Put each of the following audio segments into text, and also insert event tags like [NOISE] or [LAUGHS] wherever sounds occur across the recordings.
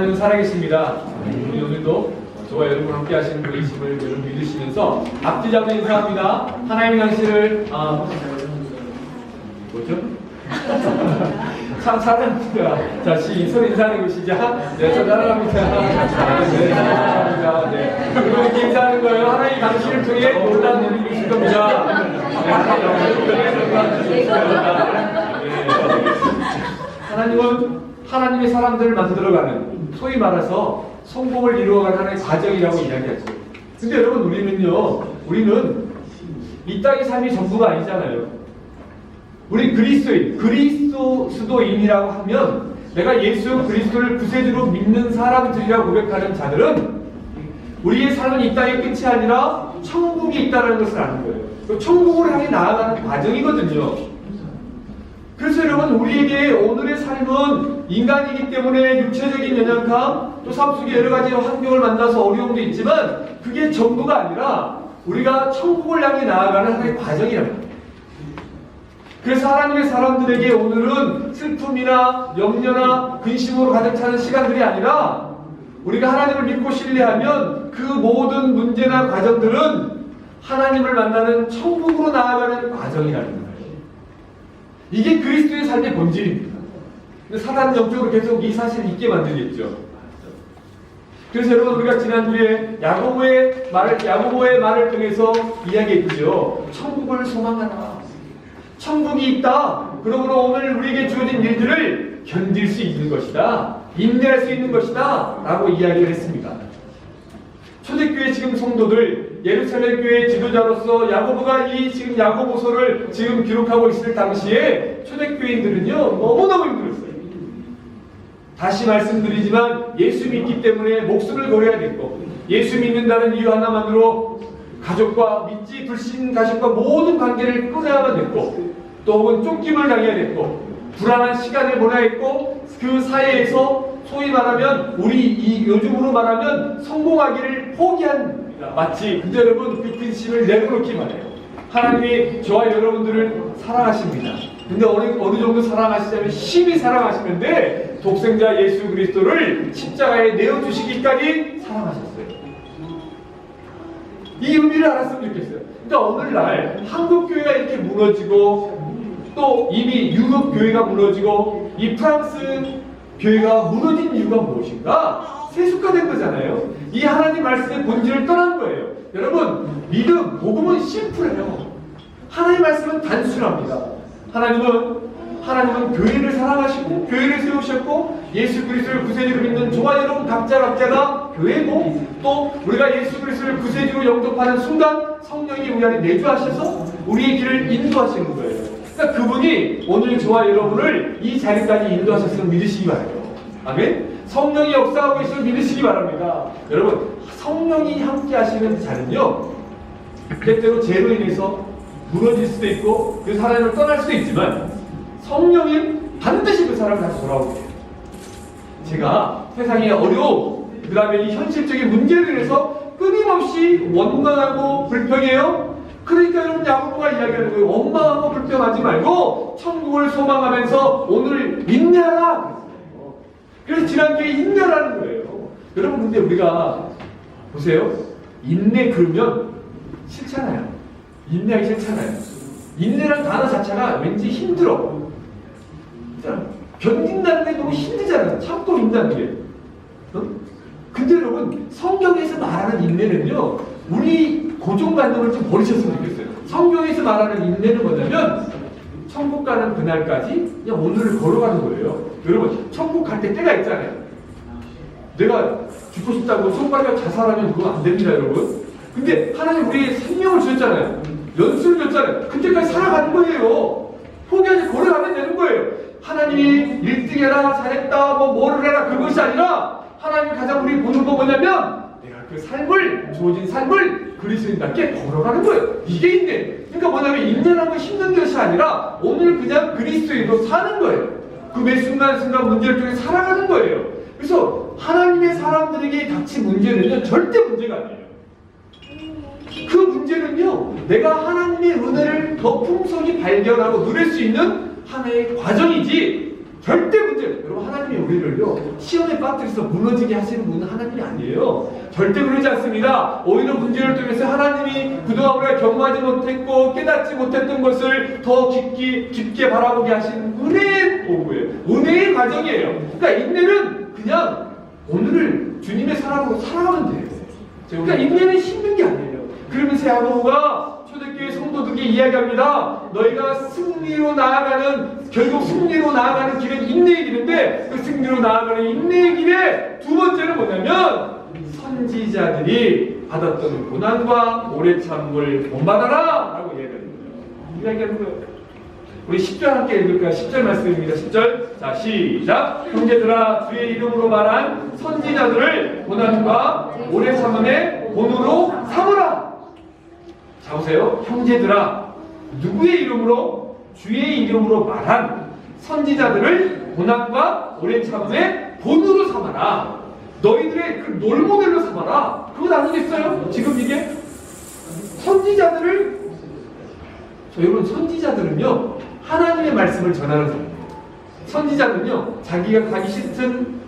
하나님은 살아계십니다. 우리 오늘도 저와 여러분 함께 하시는 분이심을 여러분 믿으시면서 앞뒤 잡는 인사합니다. 하나님 당신을 아, 뭐죠? 참 사랑합니다. 자, 시, 손 인사하는 거 시작. 네, 저 사랑합니다. 네, 사랑합니다. 네. 그리고 인사하는 거예요. 하나님 당신을 통해 놀란 일을 이루실 겁니다. 네. 네. 하나님은 하나님의 사람들을 만들어가는 소위 말해서 성공을 이루어가는 하나의 과정이라고 이야기하죠. 근데 여러분 우리는요, 우리는 이 땅의 삶이 전부가 아니잖아요. 우리 그리스도인, 그리스도인이라고 하면 내가 예수 그리스도를 구세주로 믿는 사람들이라고 고백하는 자들은 우리의 삶은 이 땅의 끝이 아니라 천국이 있다는 것을 아는 거예요. 그 천국을 향해 나아가는 과정이거든요. 그래서 여러분 우리에게 오늘의 삶은 인간이기 때문에 육체적인 연약함 또 삶 속에 여러 가지 환경을 만나서 어려움도 있지만 그게 전부가 아니라 우리가 천국을 향해 나아가는 하나의 과정이랍니다. 그래서 하나님의 사람들에게 오늘은 슬픔이나 염려나 근심으로 가득 차는 시간들이 아니라 우리가 하나님을 믿고 신뢰하면 그 모든 문제나 과정들은 하나님을 만나는 천국으로 나아가는 과정이라는 거예요. 이게 그리스도의 삶의 본질입니다. 근데 사단은 영적으로 계속 이 사실을 잊게 만들겠죠. 그래서 여러분 우리가 지난주에 야고보의 말을 야고보의 말을 통해서 이야기했죠. 천국을 소망하라. 천국이 있다. 그러므로 오늘 우리에게 주어진 일들을 견딜 수 있는 것이다. 인내할 수 있는 것이다. 라고 이야기를 했습니다. 초대교회 지금 성도들 예루살렘 교회 지도자로서 야고보가 이 지금 야고보서를 지금 기록하고 있을 당시에 초대교인들은요 너무너무 힘들었어요. 다시 말씀드리지만 예수 믿기 때문에 목숨을 걸어야 됐고 예수 믿는다는 이유 하나만으로 가족과 믿지 불신 가족과 모든 관계를 끊어야만 됐고 또 혹은 쫓김을 당해야 됐고 불안한 시간을 보내야 했고 그 사이에서 소위 말하면 우리 이 요즘으로 말하면 성공하기를 포기한 마치 근데 여러분 그 근심을 내려놓기만 해요. 하나님이 저와 여러분들을 사랑하십니다. 근데 어느, 어느 정도 사랑하시자면 심히 사랑하시는데 독생자 예수 그리스도를 십자가에 내어주시기까지 사랑하셨어요. 이 의미를 알았으면 좋겠어요. 그러니까 오늘날 한국 교회가 이렇게 무너지고 또 이미 유럽 교회가 무너지고 이 프랑스 교회가 무너진 이유가 무엇인가? 세속화된 거잖아요. 이 하나님 말씀의 본질을 떠난 거예요. 여러분 믿음, 복음은 심플해요. 하나님 말씀은 단순합니다. 하나님은 하나님은 교회를 사랑하시고 교회를 세우셨고 예수 그리스도를 구세주로 믿는 저와 여러분 각자 각자가 교회고 또 우리가 예수 그리스도를 구세주로 영접하는 순간 성령이 우리 안에 내주하셔서 우리의 길을 인도하시는 거예요. 그러니까 그분이 오늘 저와 여러분을 이 자리까지 인도하셨음을 믿으시기 바래요. 아멘. 성령이 역사하고 있음을 믿으시기 바랍니다. 여러분 성령이 함께 하시는 자는요 때때로 죄로 인해서 무너질 수도 있고 그 사람을 떠날 수도 있지만 성령이 반드시 그 사람을 다시 돌아오게 해요. 제가 세상의 어려움, 그 다음에 이 현실적인 문제를 인해서 끊임없이 원망하고 불평해요. 그러니까 여러분 야고보가 이야기하는 거예요. 원망하고 불평하지 말고 천국을 소망하면서 오늘 인내하라. 그래서 지난주에 인내라는 거예요. 여러분 근데 우리가 보세요. 인내 그러면 싫잖아요. 인내하기 싫잖아요. 인내라는 단어 자체가 왠지 힘들어. 견딘다는 게 너무 힘들잖아요. 참고 있다는 게. 어? 근데 여러분 성경에서 말하는 인내는요. 우리 고정관념을 좀 버리셨으면 좋겠어요. 성경에서 말하는 인내는 뭐냐면 천국 가는 그날까지 그냥 오늘을 걸어가는 거예요. 여러분 천국 갈 때 때가 있잖아요. 내가 죽고 싶다고 손가락을 자살하면 그거 안 됩니다, 여러분. 근데 하나님 우리에게 생명을 주셨잖아요. 연수를 줬잖아요. 그때까지 살아가는 거예요. 포기하지 걸어가면 되는 거예요. 하나님이 1등 해라, 잘했다, 뭐 뭐를 해라 그것이 아니라 하나님이 가장 우리 보는 거 뭐냐면 내가 그 삶을 주어진 삶을 그리스도인답게 걸어가는 거예요. 이게 인내. 그러니까 뭐냐면 인내라는 건 힘든 것이 아니라 오늘 그냥 그리스도인으로 사는 거예요. 그 매 순간순간 문제를 통해 살아가는 거예요. 그래서 하나님의 사람들에게 닥친 문제는요 절대 문제가 아니에요. 그 문제는요, 내가 하나님의 은혜를 더 풍성히 발견하고 누릴 수 있는 하나의 과정이지, 절대 문제. 여러분 하나님이 우리를요 시험에 빠뜨려서 무너지게 하시는 분은 하나님이 아니에요. 절대 그러지 않습니다. 오히려 문제를 통해서 하나님이 그동안 우리가 경험하지 못했고 깨닫지 못했던 것을 더 깊게 깊게 바라보게 은혜의 도구예요. 은혜의 과정이에요. 그러니까 인내는 그냥 오늘을 주님의 사랑으로 살아가면 돼요. 그러니까 인내는 힘든 게 아니에요. 그러면서 야고보가 초대교회 성도들에게 이야기합니다. 너희가 승리로 나아가는 결국 승리로 나아가는 길은 인내의 길인데 그 승리로 나아가는 인내의 길에 두 번째는 뭐냐면 선지자들이 받았던 고난과 오래 참음을 본받아라 라고 이야기하는 거예요. 이야기하는 거예요. 우리 10절 함께 읽을까요? 10절 말씀입니다. 10절. 자, 시작. 형제들아, 주의 이름으로 말한 선지자들을 고난과 오래 참음의 본으로 삼으라. 자, 보세요. 형제들아, 누구의 이름으로? 주의 이름으로 말한 선지자들을 고난과 오래 참음의 본으로 삼아라. 너희들의 그 롤모델로 삼아라. 그거 아니겠어요? 지금 이게 선지자들을 저 여러분 선지자들은요 하나님의 말씀을 전하는 사람이에요. 선지자는요 자기가 가기 싫든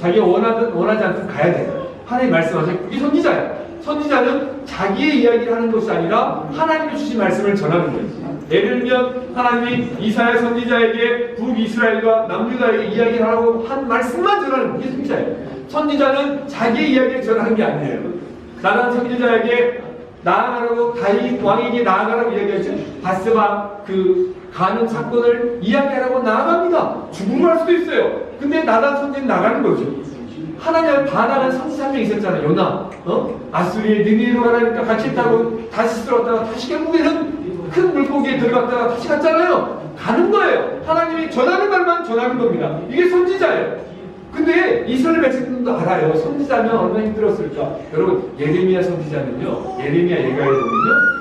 자기가 원하든 원하지 않든 가야 돼요. 하나님 말씀하세요. 그게 선지자예요. 선지자는 자기의 이야기를 하는 것이 아니라 하나님이 주신 말씀을 전하는 거예요. 예를 들면 하나님이 이사야 선지자에게 북이스라엘과 남유다에게 이야기를 하라고 한 말씀만 전하는 게 선지자예요. 선지자는 자기의 이야기를 전하는 게 아니에요. 나는 선지자에게 나아가라고 다윗 왕에게 나아가라고 이야기하죠. 바스바 그 가는 사건을 이야기하라고 나아갑니다. 죽음을 할 수도 있어요. 근데 나단 선지는 나가는 거죠. 하나님을 반하는 선지 한명 있었잖아요. 요나. 어? 아수리의 느니로 가라니까 같이 타고 다시 들어갔다가 다시 결국에는 큰 물고기에 들어갔다가 다시 갔잖아요. 가는 거예요. 하나님이 전하는 말만 전하는 겁니다. 이게 선지자예요. 근데 이스라엘 백성들도 알아요. 선지자면 얼마나 힘들었을까. 여러분 예레미야 선지자는요. 예레미야 예가에 보면요.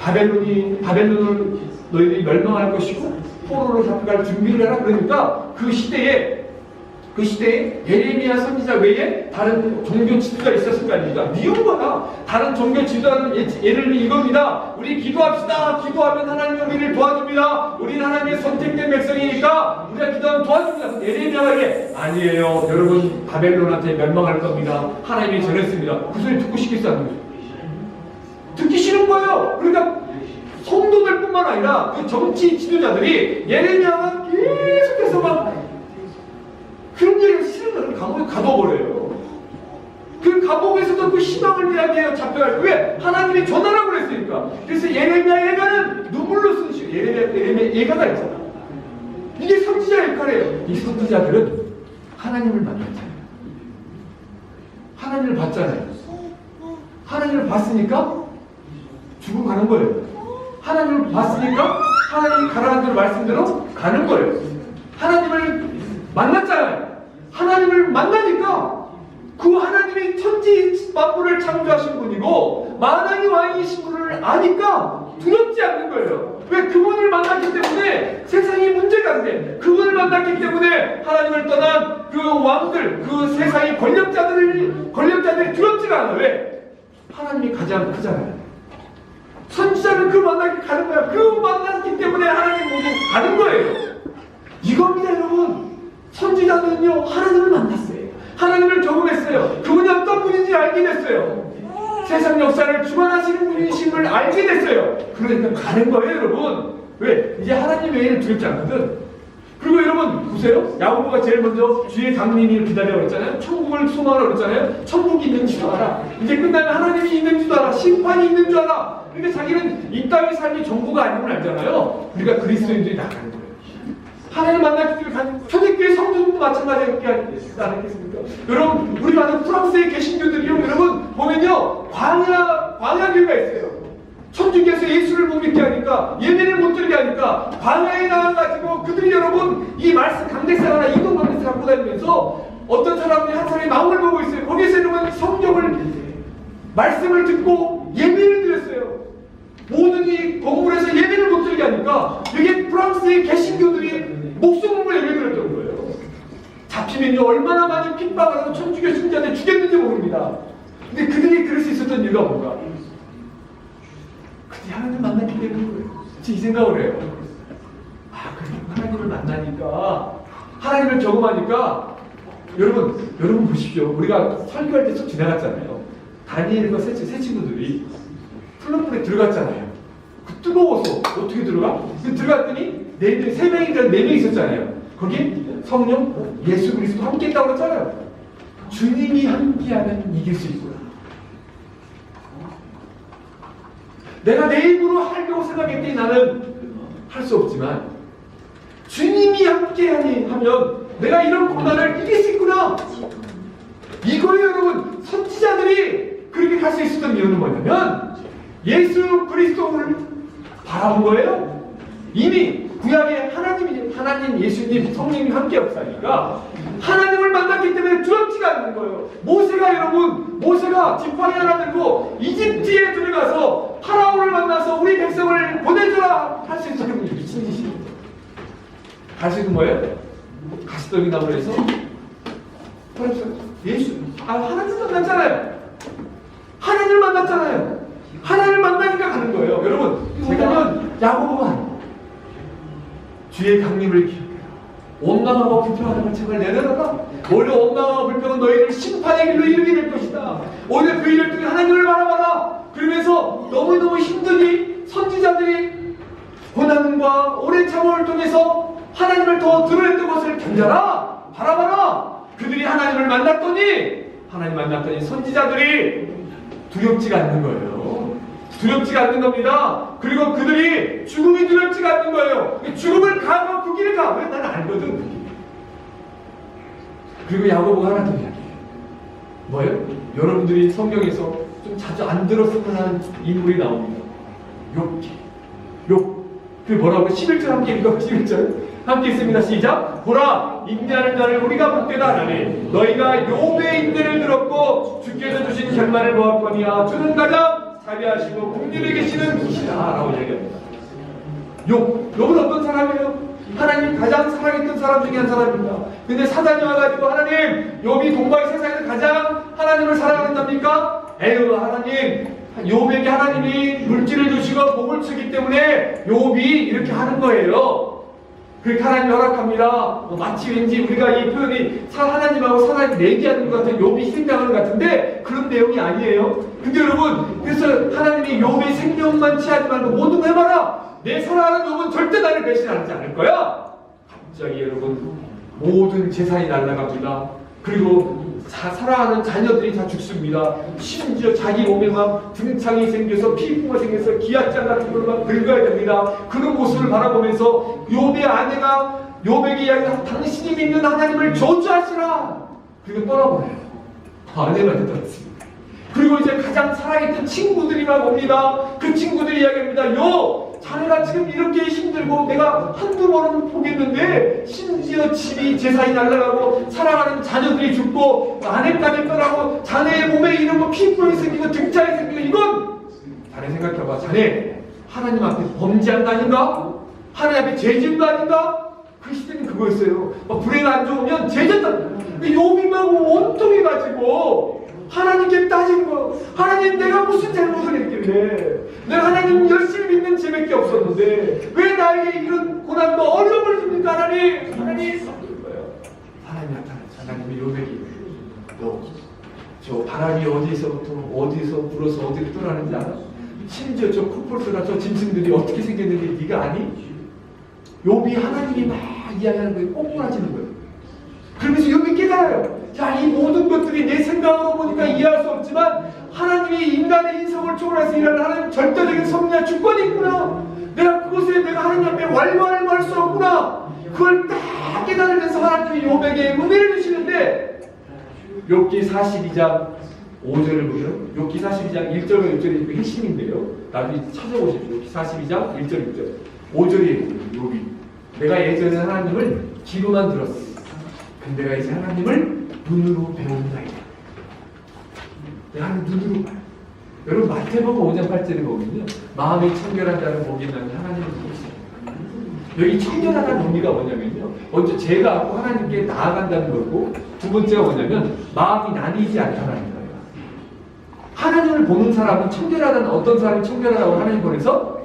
바벨론이 바벨론을 너희들이 멸망할 것이고 포로로 잡혀갈 준비를 해라 그러니까 그 시대에 그 시대에 예레미야 선지자 외에 다른 종교 지도가 있었을 거 아닙니까? 미운 거야. 다른 종교 지도자는 예- 예를 들면 이겁니다. 우리 기도합시다. 기도하면 하나님 우리를 도와줍니다. 우리는 하나님의 선택된 백성이니까 우리가 기도하면 도와줍니다. 예레미야가 이래 아니에요. 여러분 바벨론한테 멸망할 겁니다. 하나님이 전했습니다. 그 소리 듣고 싶겠어 안 듣고 듣기 싫은 거예요. 그러니까 성도들 뿐만 아니라 그 정치 지도자들이 예레미야가 계속해서 막 거를 감옥에 가둬버려요. 그 감옥에서도 그 희망을 이야기해요. 잡혀갈 왜? 하나님이 전하라고 그랬으니까. 그래서 예레미야 예가는 눈물로 쓴 시. 예레미야 예가가 있잖아. 이게 선지자 역할이에요. 이 선지자들은 하나님을 만났잖아요. 하나님을 봤잖아요. 하나님을 봤으니까 죽음 가는 거예요. 하나님을 봤으니까 하나님이 가라는 대로 말씀대로 가는 거예요. 하나님을 만났잖아요. 하나님을 만나니까 그 하나님이 천지 만물을 창조하신 분이고 만왕의 왕이신 분을 아니까 두렵지 않는 거예요. 왜 그분을 만났기 때문에 세상이 문제가 안 돼. 그분을 만났기 때문에 하나님을 떠난 그 왕들, 그 세상의 권력자들이 권력자들이 두렵지가 않아. 왜? 하나님이 가장 크잖아요. 선지자는 그 만나기 가는 거야. 그 만났기 때문에 하나님 모두 가는 거예요. 여러분. 선지자들은요, 하나님을 만났어요. 하나님을 경험했어요. 그분이 어떤 분인지 알게 됐어요. 세상 역사를 주관하시는 분이심을 알게 됐어요. 그러니까 가는 거예요, 여러분. 왜? 이제 하나님 외에는 두렵지 않거든. 그리고 여러분 보세요. 야고보가 제일 먼저 주의 강림을 기다려 그랬잖아요. 천국을 소망하라 그랬잖아요. 천국이 있는 줄 알아. 이제 끝나면 하나님이 있는 줄 알아. 심판이 있는 줄 알아. 그러니까 자기는 이 땅의 삶이 전부가 아님을 알잖아요. 우리가 그리스도인들이 나가는 거예요. 하나님 만나기 위해 가는. 초대교회 성도들도 마찬가지였지 않겠습니까? 여러분, 우리 많은 프랑스에 계신 분들이요. 여러분, 보면요. 광야, 광야 교회가 있어요. 천주교에서 예수를 못 믿게 하니까 예배를 못 드리게 하니까 광야에 나와가지고 그들이 여러분 이 말씀 강대상 하나 이동 강대상 갖고 다니면서 어떤 사람이 한 사람이 마음을 보고 있어요. 거기에서 여러분 성경을 말씀을 듣고 예배를 드렸어요. 모든 이 건물에서 예배를 못 드리게 하니까 여기 프랑스의 개신교들이 목숨을 걸고 예배 드렸던 거예요. 잡히면요 얼마나 많이 핍박을 하고 천주교 신자들 죽였는지 모릅니다. 근데 그들이 그럴 수 있었던 이유가 뭔가? 그때 하나님 만났기 때문인 거예요. 이 생각을 해요. 아, 그래 하나님을 만나. 만나니까 하나님을 경험하니까 여러분 여러분 보십시오. 우리가 설교할 때 쭉 지나갔잖아요. 다니엘과 세, 세 친구들이 플럼풀에 들어갔잖아요. 그 뜨거워서 어떻게 들어가? 그 들어갔더니 네 명, 세 명인가 네 명 있었잖아요. 거기 성령, 예수 그리스도 함께 있다고 그랬잖아요. 주님이 함께하면 이길 수 있구나. 내가 내 입으로 하려고 생각했더니 나는 할 수 없지만 주님이 함께하니 하면 내가 이런 고난을 이길 수 있구나. 이거예요, 여러분. 선지자들이 그렇게 갈 수 있었던 이유는 뭐냐면 예수 그리스도를 바라본 거예요. 이미 구약에 하나님이 하나님 예수님 성령이 함께 역사니까 하나님을 만났기 때문에 두렵지가 않는 거예요. 모세가 여러분 모세가 지팡이 하나 들고 이집트에 들어가서 파라오를 만나서 우리 백성을 보내줘라 할 수 있었던 게 미친 짓이에요. 가시는 뭐예요? 가시더기 나무에서 예수 아 하나님 만났잖아요. 하나님을 만났잖아요. 하나님을 만나니까 가는 거예요. 여러분 제가는 야고보만 주의 강림을 기억해라. 온당하고 불평하는 책을 내려놔라. 오히려 온당하고 불평은 너희를 심판의 길로 이르게 될 것이다. 오히려 그 일을 통해 하나님을 바라봐라. 그러면서 너무너무 힘드니 선지자들이 고난과 오래 참음을 통해서 하나님을 더 드러냈던 것을 견뎌라. 바라봐라. 그들이 하나님을 만났더니 하나님 만났더니 선지자들이 두렵지가 않는 거예요. 두렵지가 않는 겁니다. 그리고 그들이 죽음이 두렵지가 않는 거예요. 죽음을 가고 그 길을 가. 왜? 나는 알거든. 그 길. 그리고 야고보가 하나 더 이야기해요. 뭐예요? 여러분들이 성경에서 좀 자주 안 들었으면 하는 인물이 나옵니다. 욥기. 욥. 그 뭐라고? 11절 함께 읽어. 11절. [LAUGHS] 함께 있습니다. 시작. 보라, 인내하는 자를 우리가 복되다 하나니 너희가 욥의 인내를 들었고 주께서 주신 결말을 보았거니와 주는 가장 자비하시고 국률에 계시는 분이시다 라고 얘기합니다. 욥, 욥은 어떤 사람이에요? 하나님 가장 사랑했던 사람 중에 한 사람입니다. 근데 사단이 와가지고 하나님, 욥이 동방의 세상에서 가장 하나님을 사랑한답니까? 에휴, 하나님, 욥에게 하나님이 물질을 주시고 복을 주기 때문에 욥이 이렇게 하는 거예요. 그렇게 하나님 허락합니다. 뭐 마치 왠지 우리가 이 표현이 사 하나님하고 사람이 내기하는 것 같은 욥이 희생당하는 것 같은데 그런 내용이 아니에요. 근데 여러분 그래서 하나님이 욥의 생명만 취하지 말고 모든 걸 해봐라. 내 사랑하는 욥은 절대 나를 배신하지 않을 거야. 갑자기 여러분 모든 재산이 날아갑니다. 그리고 자, 사랑하는 자녀들이 다 죽습니다. 심지어 자기 몸에 막 등창이 생겨서 피부가 생겨서 기아장 같은 걸막 긁어야 됩니다. 그런 모습을 바라보면서 욥의 아내가 욥에게 이야기한 당신이 믿는 하나님을 저주하시라. 그리고 떠나버려요. 아내가 떠났습니다. 그리고 이제 가장 사랑했던 친구들이 막 옵니다. 그 친구들이 이야기합니다. 요 자네가 지금 이렇게 힘들고 내가 한두 번은 보겠는데 심지어 집이 재산이 날아가고 사랑하는 자녀들이 죽고 아내까지 떠나고 자네의 몸에 이런 거 피부에 생기고 등장이 생기고 이건 자네 생각해봐 자네 하나님 앞에 범죄한 거 아닌가? 하나님 앞에 죄진 거 아닌가? 그 시대는 그거였어요. 막 불행이 안 좋으면 죄졌다. 근데 요비만 온통해 가지고 하나님께 따진 거. 하나님 내가 무슨 잘못을 했길래 내가 하나님 열심히 믿는 죄밖에 없었는데 왜 나에게 이런 고난과 어려움을 줍니까 하나님? 하나님 거예요. 하나님 나타나서 하나님이 요백이 너저 바람이 어디서부터 어디서 불어서 어디로 떠나는지 알아? 심지어 저 코뿔소나 저 짐승들이 어떻게 생겼는지 네가 아니? 욥이 하나님이 막 이야기하는 거에 뽕뽕하지는 거예요. 그러면서 욥이 깨달아요. 자, 이 모든 것들이 내 생각으로 보니까 이해할 수 없지만 하나님이 인간의 인성을 초월해서 일하는 하나님 절대적인 섭리와 주권이 있구나. 내가 그곳에 내가 하나님 앞에 왈왈할 수 없구나. 그걸 딱 깨달으면서 하나님이 욥에게 은혜를 주시는데 욥기 42장 5절을 보면 욥기 42장 1절과 6절이 핵심인데요. 나중에 찾아보십시오. 욥기 42장 1절 6절. 5절이에요. 욥이. 내가 예전에 하나님을 귀로만 들었어. 근데 내가 이제 하나님을 눈으로. 내가 하나님 눈으로 봐요. 여러분 마태복음 5장 8절에 보면요. 마음이 청결한 자는 복이 있나니 하나님을 있어요. 여기 청결하다는 의미가 뭐냐면요. 먼저 제가 하나님께 나아간다는 거고 두 번째가 뭐냐면 마음이 나뉘지 않다는 거예요. 하나님을 보는 사람은 청결하다는 어떤 사람이 청결하다고 하나님 보내서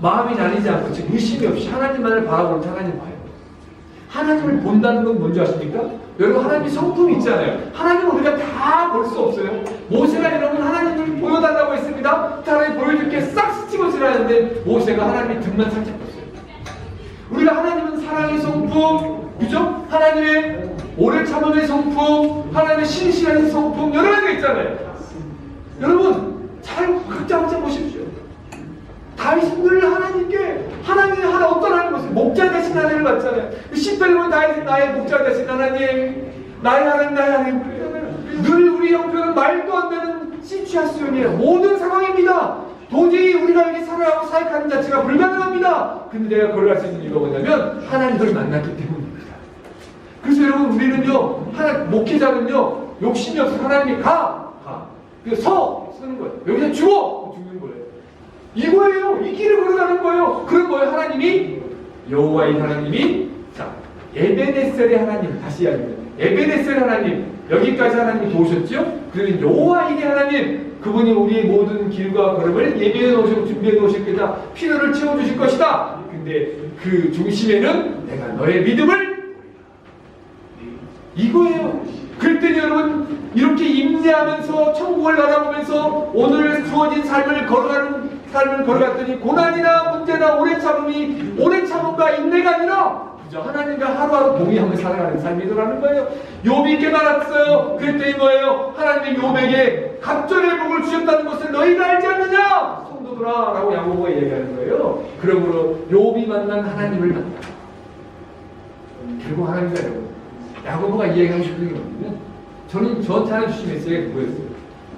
마음이 나뉘지 않고 즉 의심이 없이 하나님만을 바라보는 하나님 봐요. 하나님을 본다는 건 뭔지 아십니까? 여러분 하나님이 성품이 있잖아요. 하나님을 우리가 다 볼 수 없어요. 모세가 여러분 하나님을 보여달라고 했습니다. 하나님 보여줄게 싹 스치고 지나는데 모세가 하나님의 등만 살짝 봤어요. 우리가 하나님은 사랑의 성품, 그죠? 하나님의 오래 참음의 성품, 하나님의 신실한 성품 여러 가지가 있잖아요. 여러분 잘 각자 각자 보십시오. 다윗은 늘 하나님께 하나님이 하나 하나님 모습 목자 되신 하나님을 시편에 보면 다윗은 나의 목자 되신 하나님, 나의 하나님, 나의 하나님. 늘 우리 형편은 말도 안 되는 시츄아시온이에요. 모든 상황입니다. 도저히 우리가 이렇게 살아가고 사역하는 자체가 불가능합니다. 근데 내가 걸어갈 수 있는 이유가 뭐냐면 하나님을 만났기 때문입니다. 그래서 여러분 우리는요 하나 목회자는요 욕심이 없어 하나님이 가 가. 서 쓰는 거예요. 여기서 죽어. 이거예요. 이 길을 걸어가는 거예요. 그런 거예요. 하나님이 여호와의 하나님이 자 에베네셀의 하나님 다시 이야기합니다. 에베네셀 하나님 여기까지 하나님이 도우셨죠? 그러면 여호와의 하나님 그분이 우리의 모든 길과 걸음을 예비해 놓으시고 준비해 놓으실 거다. 필요를 채워 주실 것이다. 근데 그 중심에는 내가 너의 믿음을 이거예요. 때는 여러분 이렇게 임재하면서 천국을 바라보면서 오늘 주어진 삶을 걸어가는 삶을 걸어갔더니 고난이나 문제나 오래 참음이 오래 참음과 인내가 아니라 그저 하나님과 하루하루 동의하며 살아가는 삶이더라는 거예요. 욥이 깨달았어요. 그랬더니 뭐예요? 하나님이 욥에게 갑절의 복을 주셨다는 것을 너희가 알지 않느냐? 성도들아 라고 야고보가 얘기하는 거예요. 그러므로 욥이 만난 하나님을 만나. 결국 하나님과 여러분 야고보가 이야기하고 싶은 게 뭐냐면 저는 저한테 주신 메시지가 그거였어요.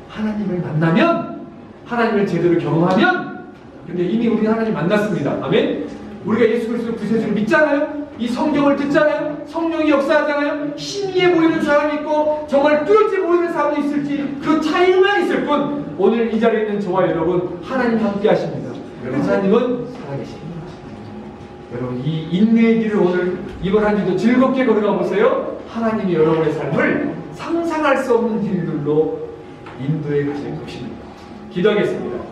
하나님을 만나면 하나님을 제대로 경험하면 근데 이미 우리 하나님 만났습니다. 아멘. 우리가 예수 그리스도 구세주를 믿잖아요. 이 성경을 듣잖아요. 성령이 역사하잖아요. 신기해 보이는 사람이 있고 정말 뚜렷해 보이는 사람이 있을지 그 차이만 있을 뿐 오늘 이 자리에 있는 저와 여러분 하나님 함께 하십니다. 하나님은 살아계십니다. 여러분 이 인내의 길을 오늘 이번 한 주도 즐겁게 걸어가 보세요. 하나님이 여러분의 삶을 상상할 수 없는 길들로 인도해 가실 것입니다. 기도하겠습니다.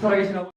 살아계신 아버지.